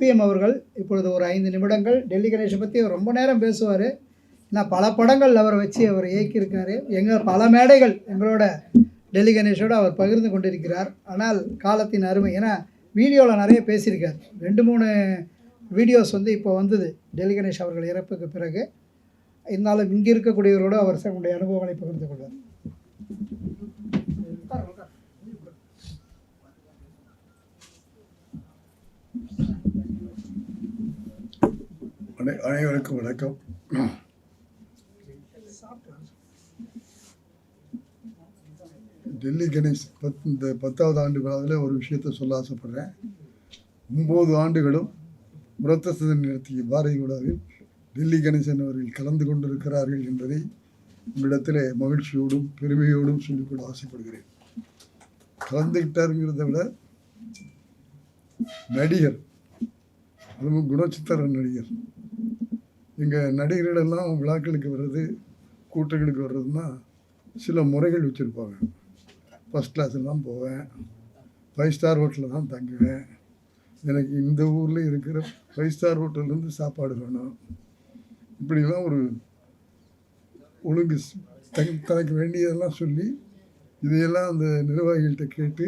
PM அவர்கள் இப்பொழுது ஒரு ஐந்து நிமிடங்கள் டெல்லி கணேஷை பற்றி ரொம்ப நேரம் பேசுவார். நான் பல படங்கள் அவரை வச்சு அவர் இயக்கியிருக்காரு. எங்கள் பல மேடைகள் எங்களோட டெல்லி கணேஷோடு அவர் பகிர்ந்து கொண்டிருக்கிறார். ஆனால் காலத்தின் அருமை. ஏன்னா வீடியோவில் நிறைய பேசியிருக்கார். ரெண்டு மூணு வீடியோஸ் வந்து இப்போ வந்தது டெல்லி கணேஷ் அவர்கள் இறப்புக்கு பிறகு. இருந்தாலும் இங்கே இருக்கக்கூடியவரோடு அவர் தன்னுடைய அனுபவங்களை பகிர்ந்து கொள்வார். அனை அனைவருக்கும் வணக்கம். டெல்லி கணேஷ் பத் இந்த பத்தாவது ஆண்டு விழாவில் ஒரு விஷயத்தை சொல்ல ஆசைப்படுறேன். ஒம்பது ஆண்டுகளும் உரத்த சிதன் நடத்திய பாரதி விழாவில் டெல்லி கணேசன் அவர்கள் கலந்து கொண்டிருக்கிறார்கள் என்பதை உங்களிடத்தில் மகிழ்ச்சியோடும் பெருமையோடும் சொல்லிக்கொள்ள ஆசைப்படுகிறேன். கலந்துக்கிட்டாருங்கிறத விட நடிகர் அதுவும் குணச்சித்திர நடிகர் எங்கள் நடிகர்களெல்லாம் விழாக்களுக்கு வர்றது கூட்டங்களுக்கு வர்றதுன்னா சில முறைகள் வச்சுருப்பாங்க. ஃபஸ்ட் கிளாஸில் தான் போவேன் ஃபைவ் ஸ்டார் ஹோட்டலில் தான் தங்குவேன். எனக்கு இந்த ஊரில் இருக்கிற ஃபைவ் ஸ்டார் ஹோட்டல்லேருந்து சாப்பாடு வேணும். இப்படிலாம் ஒரு ஒழுங்கு தனக்கு வேண்டியதெல்லாம் சொல்லி இதையெல்லாம் அந்த நிர்வாகிகள்கிட்ட கேட்டு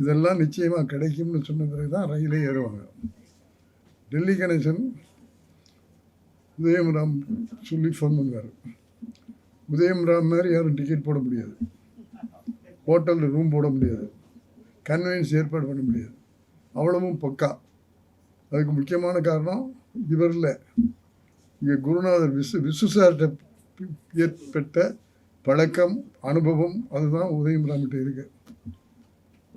இதெல்லாம் நிச்சயமாக கிடைக்கும்னு சொன்ன பிறகு தான் ரயிலே ஏறுவாங்க. டெல்லி கனெக்ஷன் உதயம் ராம் சொல்லி ஃபோன் பண்ணுவார். உதயம் ராம் மாதிரி யாரும் டிக்கெட் போட முடியாது. ஹோட்டலில் ரூம் போட முடியாது. கன்வீனியன்ஸ் ஏற்பாடு பண்ண முடியாது. அவ்வளவும் பக்கா. அதுக்கு முக்கியமான காரணம் இவரில் இங்கே குருநாதர் விசு விசு சார்கிட்ட ஏற்பட்ட பழக்கம் அனுபவம் அதுதான் உதயம் ராம்கிட்ட இருக்கு.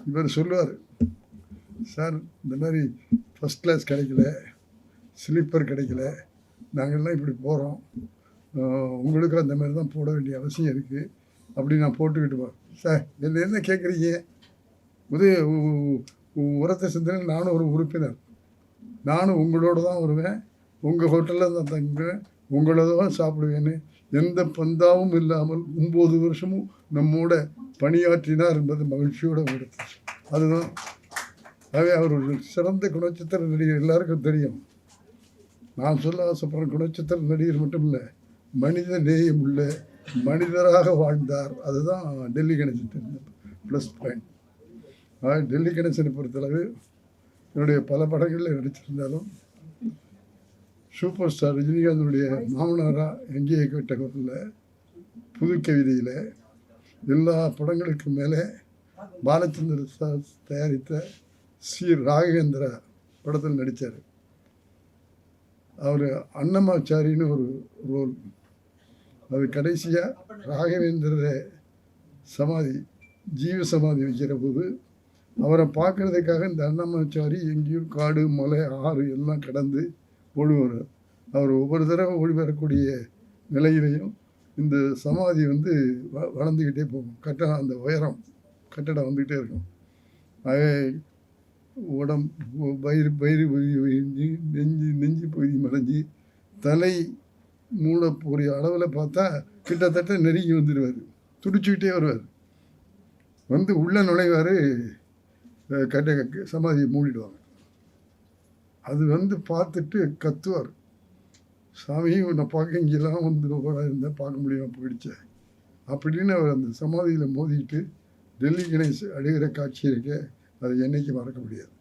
இவர் சொல்லுவார் சார் இந்த மாதிரி ஃபஸ்ட் கிளாஸ் கிடைக்கல ஸ்லீப்பர் கிடைக்கல நாங்கள்லாம் இப்படி போகிறோம் உங்களுக்கு அந்த மாதிரி தான் போட வேண்டிய அவசியம் இருக்குது அப்படி நான் போட்டுக்கிட்டு போகிறேன் சார் என்ன என்ன கேட்குறீங்க உதய உ- உரத்த சிந்தனை நானும் ஒரு உறுப்பினர். நானும் உங்களோட தான் வருவேன். உங்கள் ஹோட்டலில் தான் தங்குவேன். உங்களோட தான் சாப்பிடுவேன்னு எந்த பந்தாவும் இல்லாமல் ஒம்பது வருஷமும் நம்மோட பணியாற்றினார் என்பது மகிழ்ச்சியோட எடுத்து அதுதான். ஆகவே அவர் ஒரு சிறந்த குணச்சித்திர நடிகர். எல்லாருக்கும் தெரியும். நான் சொல்ல ஆசைப்படுற குணச்சித்திர நடிகர் மட்டும் இல்லை மனித நேயம் உள்ள மனிதராக வாழ்ந்தார். அதுதான் டெல்லி கணேசன் ப்ளஸ் பாயிண்ட் ஆனால் டெல்லி கணேசனை பொறுத்தளவு என்னுடைய பல படங்களில் நடிச்சிருந்தாலும் சூப்பர் ஸ்டார் ரஜினிகாந்தனுடைய மாமனாராக எங்கேயே கேட்ட குரலில் புது கவிதையில் எல்லா படங்களுக்கும் மேலே பாலச்சந்திர சார் தயாரித்த சி. ராகவேந்திரா படத்தில் நடித்தார் அவர் அன்னமாச்சாரின்னு ஒரு ரோல். அது கடைசியாக ராகவேந்திர சமாதி ஜீவ சமாதி வைக்கிற போது அவரை பார்க்கறதுக்காக இந்த அன்னமாச்சாரி எங்கேயும் காடு மலை ஆறு எல்லாம் கடந்து ஓடுவார். அவர் ஒவ்வொரு தடவை ஓடி வரக்கூடிய நிலையிலையும் இந்த சமாதி வந்து வ வளர்ந்துக்கிட்டே போகும். கட்டடம் அந்த உயரம் கட்டடம் வந்துக்கிட்டே இருக்கும். ஆகவே உடம்பு வயிறு வயிறு பகுதி நெஞ்சு நெஞ்சு பகுதி மறைஞ்சி தலை மூடக்கூடிய அளவில் பார்த்தா கிட்டத்தட்ட நெருங்கி வந்துடுவார் துடிச்சுக்கிட்டே வருவார். வந்து உள்ளே நுழைவார் கட்ட சமாதியை மூடிடுவாங்க. அது வந்து பார்த்துட்டு கத்துவார். சாமி உன்னை பார்க்க இங்கெல்லாம் வந்து ஓடா இருந்தேன் பார்க்க முடியாமல் போயிடுச்சே. அப்படின்னு அவர் அந்த சமாதியில் மோதிட்டு டெல்லி கணேஷ் அழுகிற காட்சி இருக்க. அதை என்றைக்கு மறக்க முடியாது.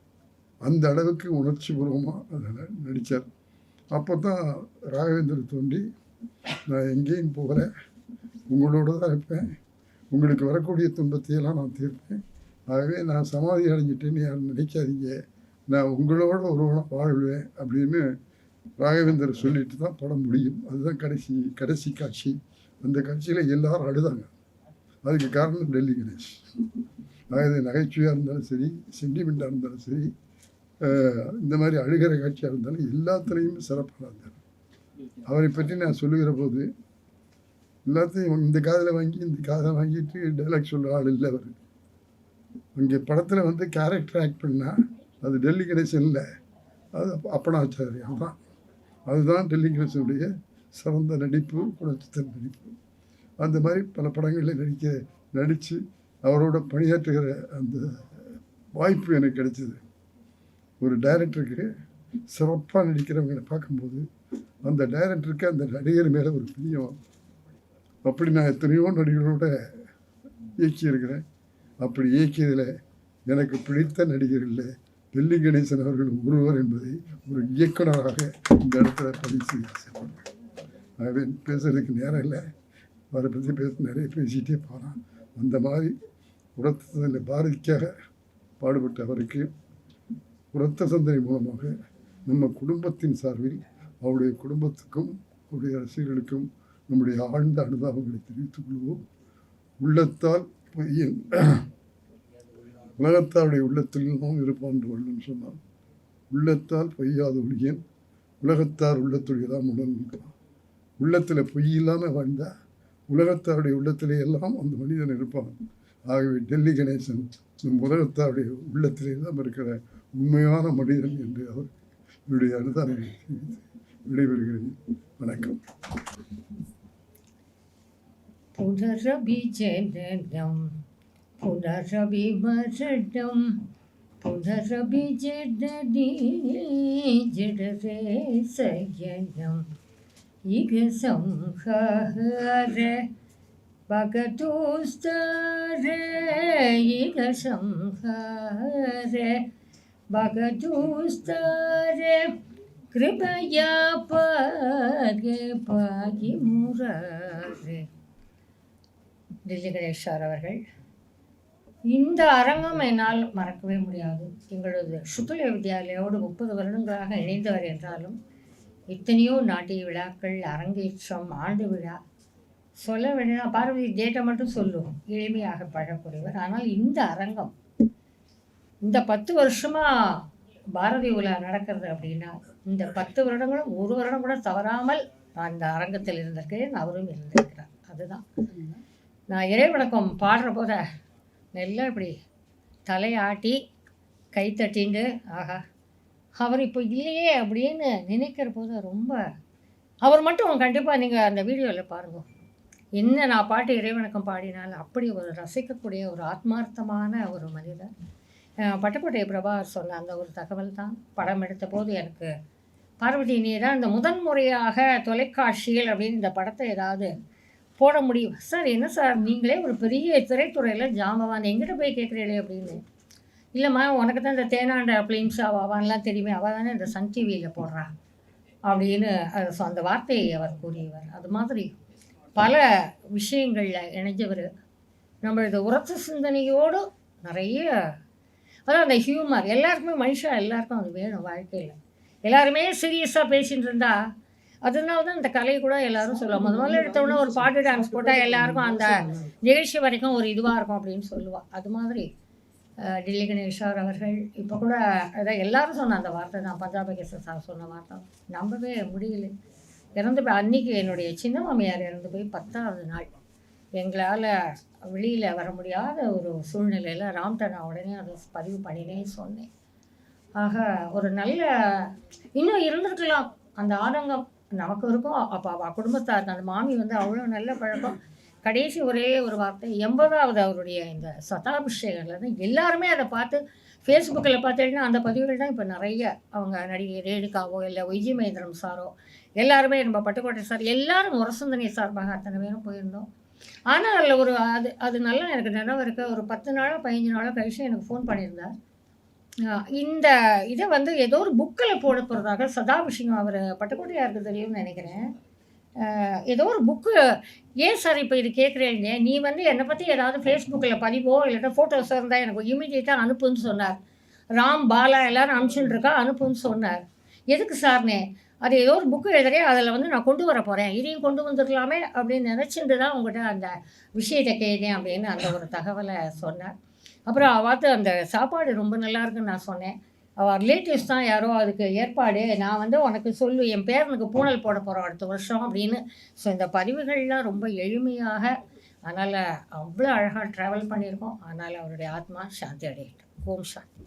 அந்த அளவுக்கு உணர்ச்சி பூர்வமாக அதில் நடித்தார். அப்போ தான் ராகவேந்தர் தோண்டி நான் எங்கேயும் போகல. உங்களோட தான் இருப்பேன். உங்களுக்கு வரக்கூடிய துன்பத்தையெல்லாம் நான் தீர்ப்பேன். ஆகவே நான் சமாதி அடைஞ்சிட்டேன்னு யாரும் நினைக்காதீங்க. நான் உங்களோட ஒருவனாக வாழ்வேன் அப்படின்னு ராகவேந்தர் சொல்லிட்டு தான் படம் முடியும். அதுதான் கடைசி கடைசி காட்சி. அந்த காட்சியில் எல்லாரும் அழுதாங்க. அதுக்கு காரணம் டெல்லி கணேஷ். அதாவது நகைச்சுவையாக இருந்தாலும் சரி சென்டிமெண்ட்டாக இருந்தாலும் சரி இந்த மாதிரி அழுகிற காட்சியாக இருந்தாலும் எல்லாத்துலேயுமே சிறப்பாக இருந்தார் அவரை பற்றி நான் சொல்லுகிற போது எல்லாத்தையும் இந்த காதில் வாங்கி இந்த காதை வாங்கிட்டு டைலாக் சொல்கிற ஆள் இல்லை அவர். இங்கே படத்தில் வந்து கேரக்டர் ஆக்ட் பண்ணால் அது டெல்லி கணேசன் இல்லை. அது அப்ப- அப்பனாச்சாரியம் தான் அதுதான் டெல்லி கணேசனுடைய சிறந்த நடிப்பு குணச்சித்திர நடிப்பு. அந்த மாதிரி பல படங்களில் நடிக்க நடித்து அவரோட பணியாற்றுகிற அந்த வாய்ப்பு எனக்கு கிடைச்சிது. ஒரு டைரக்டருக்கு சிறப்பாக நடிக்கிறவங்களை பார்க்கும்போது அந்த டைரக்டருக்கு அந்த நடிகர் மேலே ஒரு பிரியம். அப்படி நான் எத்தனையோ நடிகர்களோட இயக்கியிருக்கிறேன். அப்படி இயக்கியதில் எனக்கு பிடித்த நடிகர்களில் வெள்ளி கணேசன் அவர்கள் ஒருவர் என்பதை ஒரு இயக்குனராக இந்த இடத்துல பதிவு செய்ய ஆசைப்படுறேன் ஆகவே பேசுறதுக்கு நேரம் இல்லை. அவரை பற்றி பேச நிறைய பேசிகிட்டே போகிறான் அந்த மாதிரி உரத்த பாரதிக்காக பாடுபட்ட அவருக்கு உரத்த சந்தனை மூலமாக நம்ம குடும்பத்தின் சார்பில் அவருடைய குடும்பத்துக்கும் அவருடைய ரசிகர்களுக்கும் நம்முடைய ஆழ்ந்த அனுதாபங்களை தெரிவித்துக் கொள்வோம். உள்ளத்தால் பொய்யன் உலகத்தாருடைய உள்ளத்தில் நாம் இருப்பான் என்று வள்ளுவன் சொன்னான் உள்ளத்தால் பொய்யாத ஒழியன் உலகத்தார் உள்ளத்துடையதான் உடன் உள்ளத்தில் பொய் இல்லாமல் வாழ்ந்தால் உலகத்தாருடைய உள்ளத்திலே எல்லாம் அந்த மனிதன் இருப்பான். ஆகவே டெல்லி கணேசன் நம் உலகத்தாருடைய உள்ளத்திலே தான் இருக்கிற உண்மையான மனிதன் என்று அவர் என்னுடைய அனுதான விடைபெறுகிறேன். வணக்கம். புனரபி ஜனனம் புனரபி மரணம் புனரபி ஜடனி ஜடரே சயனம். इह संहार भगतोस्तर इह संहार भगतोस्तर कृपया पाग पागि मुरारे டெல்லி கணேஷ் சார் அவர்கள் இந்த அரங்கம் என்னால் மறக்கவே முடியாது எங்களது சுக்ல வித்யாலயோடு முப்பது வருடங்களாக இணைந்தவர் என்றாலும் எத்தனையோ நாட்டிய விழாக்கள் அரங்கேற்றம் ஆண்டு விழா. சொல்ல வேண்டிய பார்வதி டேட்டை மட்டும் சொல்லுவோம் எளிமையாக பழக்கூடியவர் ஆனால் இந்த அரங்கம் இந்த பத்து வருஷமாக பாரதி உலா நடக்கிறது அப்படின்னா இந்த பத்து வருடங்களும் ஒரு வருடம் கூட தவறாமல் நான் இந்த அரங்கத்தில் இருந்திருக்கிறேன். அவரும் இருந்திருக்கிறார். அதுதான். நான் இறைவணக்கம் பாடுற போத நல்லா இப்படி தலையாட்டி கை தட்டிண்டு ஆகா அவர் இப்போ இல்லையே அப்படின்னு நினைக்கிற போது ரொம்ப அவர் மட்டும் கண்டிப்பாக நீங்கள் அந்த வீடியோவில் பாருங்கள் என்ன நான் பாட்டு இறைவணக்கம் பாடினாலும் அப்படி ஒரு ரசிக்கக்கூடிய ஒரு ஆத்மார்த்தமான ஒரு மனிதர். பட்டுக்கோட்டை பிரபா சொன்ன அந்த ஒரு தகவல் தான். படம் எடுத்த போது எனக்கு பார்வதி நீ தான் இந்த முதன் முறையாக தொலைக்காட்சியில் அப்படின்னு இந்த படத்தை ஏதாவது போட முடியும்? சார் என்ன சார்? நீங்களே ஒரு பெரிய திரைத்துறையில் ஜாமவான் எங்கிட்ட போய் கேட்குறீங்களே அப்படின்னு. இல்லைம்மா உனக்கு தான் இந்த தேனாண்ட ஃபிலிம்ஸ் அவான்லாம் தெரியுமே அவள் தானே இந்த சன் டிவியில் போடுறா அப்படின்னு அந்த வார்த்தையை அவர் கூறியவர். அது மாதிரி பல விஷயங்களில் இணைஞ்சவர். நம்ம இது உரத்த சிந்தனையோடு நிறைய அதான் அந்த ஹியூமர் எல்லாருக்குமே மனுஷா எல்லாருக்கும் அது வேணும் வாழ்க்கையில். எல்லாருமே சீரியஸாக பேசிட்டு இருந்தா அதனால தான் இந்த கலையை கூட எல்லாரும் சொல்லுவாங்க. முத முதல்ல எடுத்தோடனே ஒரு பாட்டு டான்ஸ் போட்டால் எல்லாருக்கும் அந்த நிகழ்ச்சி வரைக்கும் ஒரு இதுவாக இருக்கும் அப்படின்னு சொல்லுவாள் அது மாதிரி டில்லி கணேஷார் அவர்கள் இப்போ கூட அதான் எல்லாரும் சொன்ன அந்த வார்த்தை தான் பஞ்சாப கேசர் சார் சொன்ன வார்த்தை நம்பவே முடியல. இறந்து போய் அன்றைக்கி என்னுடைய சின்ன மாமியார் இறந்து போய் பத்தாவது நாள். எங்களால் வெளியில் வர முடியாத ஒரு சூழ்நிலையில் ராம்ட்ட நான் உடனே அதை பதிவு பண்ணினேன் சொன்னேன். ஆக ஒரு நல்ல இன்னும் இருந்திருக்கலாம். அந்த ஆதங்கம் நமக்கு இருக்கும். அப்போ அவள் குடும்பத்தாருக்கு அந்த மாமி வந்து அவ்வளோ நல்ல பழக்கம். கடைசி ஒரே ஒரு வார்த்தை எண்பதாவது அவருடைய இந்த சதாபிஷேகத்தில் தான் எல்லாருமே அதை பார்த்து ஃபேஸ்புக்கில் பார்த்தீங்கன்னா அந்த பதிவுகள் தான் இப்போ நிறைய அவங்க நடிகை ரேணுகாவோ இல்லை ஒய்ஜி மகேந்திரம் சாரோ எல்லாருமே நம்ம பட்டுக்கோட்டை சார் எல்லாரும் உரசந்தனை சார்பாக அத்தனை பேரும் போயிருந்தோம். ஆனால் அதில் ஒரு அது அது நல்லா எனக்கு நினைவு இருக்கு. ஒரு பத்து நாளோ பதினஞ்சு நாளோ கழிச்சு எனக்கு ஃபோன் பண்ணியிருந்தார். இந்த இதை வந்து ஏதோ ஒரு புக்கில் போட போகிறதாக சதாபிஷேகம் அவர் பட்டுக்கோட்டையாருக்கு தெரியும்னு நினைக்கிறேன். ஏதோ ஒரு புக்கு ஏன் சார் இப்போ இது கேட்குறீங்க நீ வந்து என்னை பற்றி ஏதாவது ஃபேஸ்புக்கில் பதிவோ இல்லாட்டா ஃபோட்டோஸ் இருந்தால் எனக்கு இமீடியட்டாக அனுப்புன்னு சொன்னார். ராம் பாலா எல்லாரும் அனுப்பிச்சுட்டு இருக்கா அனுப்புன்னு சொன்னார். எதுக்கு சார்னே அது ஏதோ ஒரு புக்கு எழுதுறே அதில் வந்து நான் கொண்டு வர போகிறேன் இதையும் கொண்டு வந்துடலாமே அப்படின்னு நினச்சிட்டு தான் உங்கள்கிட்ட அந்த விஷயத்தை கேட்டேன் அப்படின்னு அந்த ஒரு தகவலை சொன்னார். அப்புறம் அவாத்து அந்த சாப்பாடு ரொம்ப நல்லா இருக்குன்னு நான் சொன்னேன். அவள் ரிலேட்டிவ்ஸ் தான் யாரோ அதுக்கு ஏற்பாடு. நான் வந்து உனக்கு சொல்லு என் பேரனுக்கு பூனல் போட போகிறோம் அடுத்த வருஷம் அப்படின்னு. ஸோ இந்த பதிவுகள்லாம் ரொம்ப எளிமையாக அதனால் அவ்வளோ அழகாக ட்ராவல் பண்ணியிருக்கோம். அதனால் அவருடைய ஆத்மா சாந்தி அடையட்டும். ஓம் சாந்தி.